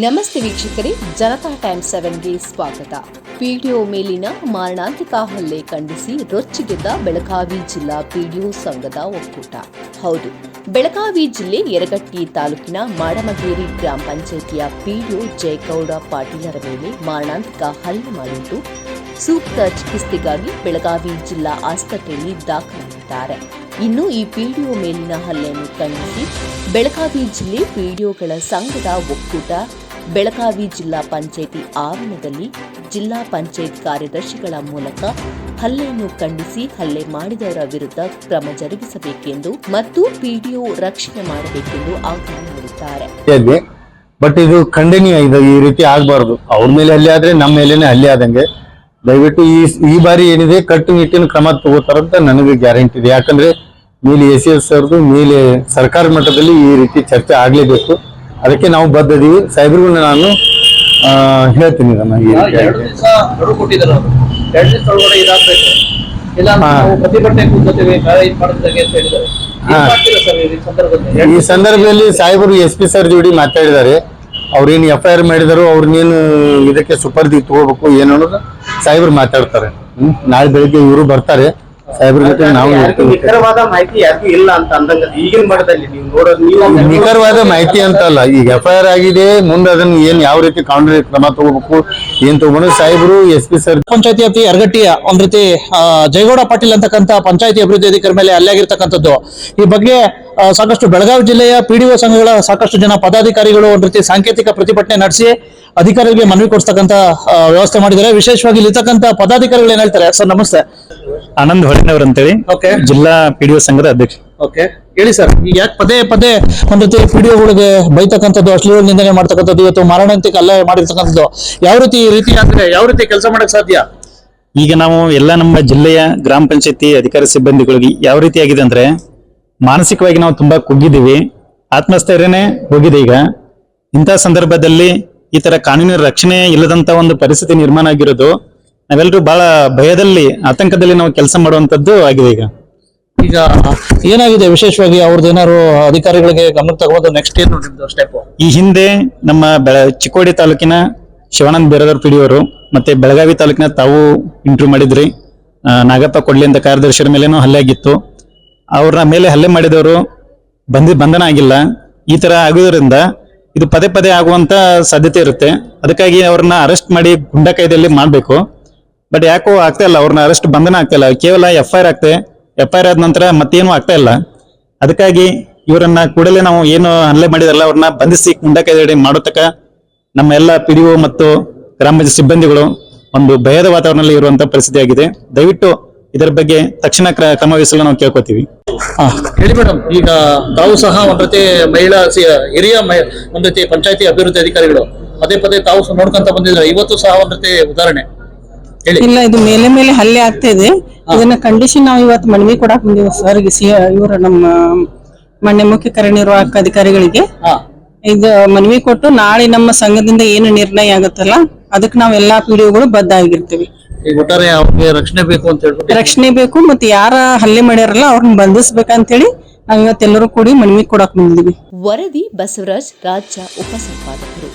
ನಮಸ್ತೆ ವೀಕ್ಷಕರೇ, ಜನತಾ ಟೈಮ್ ಸೆವೆನ್ಗೆ ಸ್ವಾಗತ. ಪಿಡಿಒ ಮೇಲಿನ ಮಾರಣಾಂತಿಕ ಹಲ್ಲೆ ಖಂಡಿಸಿ ರೊಚ್ಚಿಗೆದ್ದ ಬೆಳಗಾವಿ ಜಿಲ್ಲಾ ಪಿಡಿಒ ಸಂಘದ ಒಕ್ಕೂಟ. ಹೌದು, ಬೆಳಗಾವಿ ಜಿಲ್ಲೆ ಯರಗಟ್ಟಿ ತಾಲೂಕಿನ ಮಾಡಮಗೇರಿ ಗ್ರಾಮ ಪಂಚಾಯಿತಿಯ ಪಿಡಿಒ ಜಯಗೌಡ ಪಾಟೀಲರ ಮೇಲೆ ಮಾರಣಾಂತಿಕ ಹಲ್ಲೆ ಮಾಡಿದ್ದು, ಸೂಕ್ತ ಚಿಕಿತ್ಸೆಗಾಗಿ ಬೆಳಗಾವಿ ಜಿಲ್ಲಾ ಆಸ್ಪತ್ರೆಯಲ್ಲಿ ದಾಖಲಾಗಿದ್ದಾರೆ. ಇನ್ನು ಈ ಪಿಡಿಒ ಮೇಲಿನ ಹಲ್ಲೆಯನ್ನು ಖಂಡಿಸಿ ಬೆಳಗಾವಿ ಜಿಲ್ಲೆ ಪಿಡಿಒಗಳ ಸಂಘದ ಒಕ್ಕೂಟ ಬೆಳಗಾವಿ ಜಿಲ್ಲಾ ಪಂಚಾಯಿತಿ ಆವರಣದಲ್ಲಿ ಜಿಲ್ಲಾ ಪಂಚಾಯತ್ ಕಾರ್ಯದರ್ಶಿಗಳ ಮೂಲಕ ಹಲ್ಲೆಯನ್ನು ಖಂಡಿಸಿ ಹಲ್ಲೆ ಮಾಡಿದವರ ವಿರುದ್ಧ ಕ್ರಮ ಜರುಗಿಸಬೇಕೆಂದು ಮತ್ತು ಪಿಡಿಒ ರಕ್ಷಣೆ ಮಾಡಬೇಕೆಂದು ಆಗ್ರಹ ಮಾಡಿದ್ದಾರೆ. ಬಟ್ ಇದು ಖಂಡನೀಯ. ಇದು ಈ ರೀತಿ ಆಗ್ಬಾರ್ದು. ಅವ್ರ ಮೇಲೆ ಹಲ್ಲೆ ಆದ್ರೆ ನಮ್ಮ ಮೇಲೆನೆ ಹಲ್ಲೆ ಆದಂಗೆ. ದಯವಿಟ್ಟು ಈ ಈ ಬಾರಿ ಏನಿದೆ ಕಟ್ಟುನಿಟ್ಟಿನ ಕ್ರಮ ತಗೋತಾರಂತ ನನಗೆ ಗ್ಯಾರಂಟಿ ಇದೆ. ಯಾಕಂದ್ರೆ ಮೇಲೆ ಎಸ್ ಎಸ್ ಅವ್ರದ್ದು, ಮೇಲೆ ಸರ್ಕಾರ ಮಟ್ಟದಲ್ಲಿ ಈ ರೀತಿ ಚರ್ಚೆ ಆಗ್ಲೇಬೇಕು. ಅದಕ್ಕೆ ನಾವು ಬದ್ಧದೀವಿ. ಸಾಹೇಬ್ರಿಗೂ ನಾನು ಹೇಳ್ತೀನಿ ಇದನ್ನ ಈ ಎರಡು ಆಗಿದೆ. ದಿವಸ ಗಡುವು ಕೊಟ್ಟಿದ್ದಾರೆ ಅವರು. ಎರಡು ದಿವಸ ಒಳಗಡೆ ಇದಾಗ್ಬೇಕು. ಇಲ್ಲ ಹಾ. ನಾವು ಪ್ರತಿಭಟನೆ ಕೂತ್ಕೋತೀವಿ ನಾಳೆ ಇದು ಮಾಡಿದಾಗ ಅಂತ ಹೇಳಿದ್ದಾರೆ. ಹಾ. ಏನ್ ಮಾಡ್ತೀರಾ ಸರ್ ಈ ಸಂದರ್ಭದಲ್ಲಿ? ಈ ಸಂದರ್ಭದಲ್ಲಿ ಸಾಹೇಬರು ಎಸ್ ಪಿ ಸರ್ ಜೋಡಿ ಮಾತಾಡಿದ್ದಾರೆ. ಅವ್ರೇನು ಎಫ್ ಐ ಆರ್ ಮಾಡಿದಾರೋ ಅವ್ರನ್ನೇನು ಇದಕ್ಕೆ ಸುಪರ್ದಿ ತಗೋಬೇಕು ಏನು ಅನ್ನೋದು ಸಾಹೇಬರು ಮಾತಾಡ್ತಾರೆ. ಹ್ಮ್. ನಾಳೆ ಬೆಳಿಗ್ಗೆ ಇವರು ಬರ್ತಾರೆ. ಸಾಹೇಬ್ರ ಜೊತೆ ನಾವು ಯಾರಿಗೂ ಇರ್ತೀವಿ. ನಿಖರವಾದ ಮಾಹಿತಿ ಯಾರಿಗೂ ಇಲ್ಲ ಅಂತ ಅಂದಂಗ ಈಗಿನ ಮಟ್ಟದಲ್ಲಿ ನೀವು ನೋಡೋದು ನೀವು ನಿಖರವಾದ ಮಾಹಿತಿ ಅಂತ ಅಲ್ಲ ಈಗ ಎಫ್ ಐ ಆರ್ ಆಗಿದೆ ಮುಂದೆ ಅದನ್ನ ಏನ್ ಯಾವ ರೀತಿ ಕಾನೂನು ಕ್ರಮ ತಗೋಬೇಕು ಏನ್ ತಗೊಂಡು ಸಾಹೇಬರು ಎಸ್ ಪಿ ಸರ್. ಪಂಚಾಯತಿ ವ್ಯಾಪ್ತಿ ಯರಗಟ್ಟಿಯ ಒಂದ್ ರೀತಿ ಆ, ಜಯಗೌಡ ಪಾಟೀಲ್ ಅಂತಕ್ಕಂತ ಪಂಚಾಯತಿ ಅಭಿವೃದ್ಧಿ ಅಧಿಕಾರಿ ಮೇಲೆ ಅಲ್ಲಿ ಆಗಿರ್ತಕ್ಕಂಥದ್ದು ಈ ಬಗ್ಗೆ ಆ, ಸಾಕಷ್ಟು ಬೆಳಗಾವಿ ಜಿಲ್ಲೆಯ ಪಿಡಿಒ ಸಂಘಗಳ ಸಾಕಷ್ಟು ಜನ ಪದಾಧಿಕಾರಿಗಳು ಒಂದ್ ರೀತಿ ಸಾಂಕೇತಿಕ ಪ್ರತಿಭಟನೆ ನಡೆಸಿ ಅಧಿಕಾರಿಗಳಿಗೆ ಮನವಿ ಕೊಡಿಸ್ತಕ್ಕಂತ ಆ, ವ್ಯವಸ್ಥೆ ಮಾಡಿದ್ದಾರೆ. ವಿಶೇಷವಾಗಿ ಇಲ್ಲಿರ್ತಕ್ಕಂಥ ಪದಾಧಿಕಾರಿಗಳು ಏನ್ ಹೇಳ್ತಾರೆ? ಸರ್ ನಮಸ್ತೆ. ಆನಂದ್ ಹೊಳೆನವ್ರ ಅಂತೇಳಿ ಓಕೆ. ಜಿಲ್ಲಾ ಪಿಡಿಒ ಸಂಘದ ಅಧ್ಯಕ್ಷ. ಓಕೆ. ಹೇಳಿ ಸರ್. ಈಗ ಯಾಕೆ ಪದೇ ಪದೇ ಒಂದ್ ರೀತಿ ಪಿಡಿಒಗಳಿಗೆ ಬೈತಕ್ಕಂಥದ್ದು ಅಶ್ಲೀಲ ನಿಂದನೆ ಮಾಡ್ತಕ್ಕಂಥದ್ದು ಇವತ್ತು ಮಾರಣಾಂತಿಕ ಅಲ್ಲ ಮಾಡಿರ್ತಕ್ಕಂಥದ್ದು ಯಾವ ರೀತಿ ಈ ರೀತಿ ಆದ್ರೆ ಯಾವ ರೀತಿ ಕೆಲಸ ಮಾಡಕ್ ಸಾಧ್ಯ? ಈಗ ನಾವು ಎಲ್ಲ ನಮ್ಮ ಜಿಲ್ಲೆಯ ಗ್ರಾಮ ಪಂಚಾಯತಿ ಅಧಿಕಾರಿ ಸಿಬ್ಬಂದಿಗಳಿಗೆ ಯಾವ ರೀತಿ ಆಗಿದೆ ಅಂದ್ರೆ ಮಾನಸಿಕವಾಗಿ ನಾವು ತುಂಬಾ ಕುಗ್ಗಿದ್ದೀವಿ ಆತ್ಮಸ್ಥೈರ್ಯನೇ ಹೋಗಿದೆ ಈಗ. ಇಂತಹ ಸಂದರ್ಭದಲ್ಲಿ ಈ ತರ ಕಾನೂನಿನ ರಕ್ಷಣೆ ಇಲ್ಲದಂತ ಒಂದು ಪರಿಸ್ಥಿತಿ ನಿರ್ಮಾಣ ಆಗಿರೋದು ನಾವೆಲ್ಲರೂ ಬಹಳ ಭಯದಲ್ಲಿ ಆತಂಕದಲ್ಲಿ ನಾವು ಕೆಲಸ ಮಾಡುವಂತದ್ದು ಆಗಿದೆ ಈಗ. ಈಗ ಏನಾಗಿದೆ? ವಿಶೇಷವಾಗಿ ಅವ್ರದ್ದು ಏನಾದ್ರು ಅಧಿಕಾರಿಗಳಿಗೆ ಗಮನ ತಗೋದು ನೆಕ್ಸ್ಟ್ ಏನು ನಿಮ್ದು ಸ್ಟೆಪ್ ಈ ಹಿಂದೆ ನಮ್ಮ ಬೆಳ ಚಿಕ್ಕೋಡಿ ತಾಲೂಕಿನ ಶಿವಾನಂದ ಬೇರದವ್ರ ಪಿಡಿಯವರು ಮತ್ತೆ ಬೆಳಗಾವಿ ತಾಲೂಕಿನ ತಾವು ಇಂಟರ್ವ್ಯೂ ಮಾಡಿದ್ರಿ. ಆ, ನಾಗಪ್ಪ ಕೊಡ್ಲಿ ಅಂತ ಕಾರ್ಯದರ್ಶಿಯ ಮೇಲೇನೂ ಹಲ್ಲೆ ಆಗಿತ್ತು. ಅವ್ರ ಮೇಲೆ ಹಲ್ಲೆ ಮಾಡಿದವರು ಬಂದಿ ಬಂಧನ ಆಗಿಲ್ಲ. ಈ ತರ ಆಗೋದ್ರಿಂದ ಇದು ಪದೇ ಪದೇ ಆಗುವಂತ ಸಾಧ್ಯತೆ ಇರುತ್ತೆ. ಅದಕ್ಕಾಗಿ ಅವ್ರನ್ನ ಅರೆಸ್ಟ್ ಮಾಡಿ ಗುಂಡ ಕಾಯ್ದೆಯಲ್ಲಿ ಮಾಡ್ಬೇಕು. ಬಟ್ ಯಾಕೋ ಆಗ್ತಾ ಇಲ್ಲ ಅವ್ರನ್ನ ಅರೆಸ್ಟ್ ಬಂಧನ ಆಗ್ತಾ ಇಲ್ಲ. ಕೇವಲ ಎಫ್ ಐ ಆರ್ ಆಗ್ತದೆ ಎಫ್ ಐ ಆರ್ ಆದ ನಂತರ ಮತ್ತೇನು ಆಗ್ತಾ ಇಲ್ಲ. ಅದಕ್ಕಾಗಿ ಇವರನ್ನ ಕೂಡಲೇ ನಾವು ಏನು ಹಲ್ಲೆ ಮಾಡಿದಾರಲ್ಲ ಅವ್ರನ್ನ ಬಂಧಿಸಿ ಕುಂಡಕೈದಡಿ ಮಾಡೋತಕ್ಕ ನಮ್ಮ ಎಲ್ಲ ನಮ್ಮ ಎಲ್ಲ ಒ ಮತ್ತು ಗ್ರಾಮ ಪಂಚಾಯತ್ ಸಿಬ್ಬಂದಿಗಳು ಒಂದು ಭಯದ ವಾತಾವರಣದಲ್ಲಿ ಇರುವಂತ ಪರಿಸ್ಥಿತಿ ಆಗಿದೆ. ದಯವಿಟ್ಟು ಇದರ ಬಗ್ಗೆ ತಕ್ಷಣ ಕ್ರ- ಕ್ರಮ ವಹಿಸಲು ನಾವು ಕೇಳ್ಕೊತೀವಿ. ಹೇಳಿ ಮೇಡಮ್ ಈಗ ತಾವು ಸಹ ಒಂದ್ ಮಹಿಳಾ ಹಿರಿಯ ಒಂದ್ ರೀತಿ ಪಂಚಾಯತಿ ಅಭಿವೃದ್ಧಿ ಅಧಿಕಾರಿಗಳು, ಪದೇ ಪದೇ ತಾವು ನೋಡ್ಕೊಂತ ಬಂದಿದ್ರೆ ಇವತ್ತು ಸಹ ಒಂದ್ ಉದಾಹರಣೆ. ಇಲ್ಲ ಇದು ಮೇಲೆ ಮೇಲೆ ಹಲ್ಲೆ ಆಗ್ತಾ ಇದೆ. ಇದನ್ನ ಕಂಡೀಷನ್ ನಾವು ಇವತ್ತು ಮನವಿ ಕೊಡಕ್ ಬಂದಿವಿ ಸರ್ ಸಿ ಇವರು ನಮ್ಮ ಮಾನ್ಯ ಮುಖ್ಯ ಕಾರ್ಯನಿರ್ವಾಹಕ ಅಧಿಕಾರಿಗಳಿಗೆ ಹಾ. ಇದು ಮನವಿ ಕೊಟ್ಟು ನಾಳೆ ನಮ್ಮ ಸಂಘದಿಂದ ಏನು ನಿರ್ಣಯ ಆಗುತ್ತಲ್ಲ ಅದಕ್ಕೆ ನಾವು ಎಲ್ಲಾ ಪಿಡಿಒಗಳು ಬದ್ಧ ಆಗಿರ್ತೀವಿ ಈಗ ಒಟ್ಟಾರೆ ಅವ್ರಿಗೆ ರಕ್ಷಣೆ ಬೇಕು ಅಂತ ಹೇಳ್ಬಿಟ್ಟು. ರಕ್ಷಣೆ ಬೇಕು ಮತ್ತೆ ಯಾರ ಹಲ್ಲೆ ಮಾಡ್ಯಾರಲ್ಲ ಅವ್ರನ್ನ ಬಂಧಿಸ್ಬೇಕಂತೇಳಿ ನಾವ್ ಇವತ್ತೆಲ್ಲರೂ ಕೂಡಿ ಮನವಿ ಕೊಡಕ್ ಬಂದಿದೀವಿ. ವರದಿ ಬಸವರಾಜ್ ರಾಜ್ಯ ಉಪಸಂಪಾದಕರು.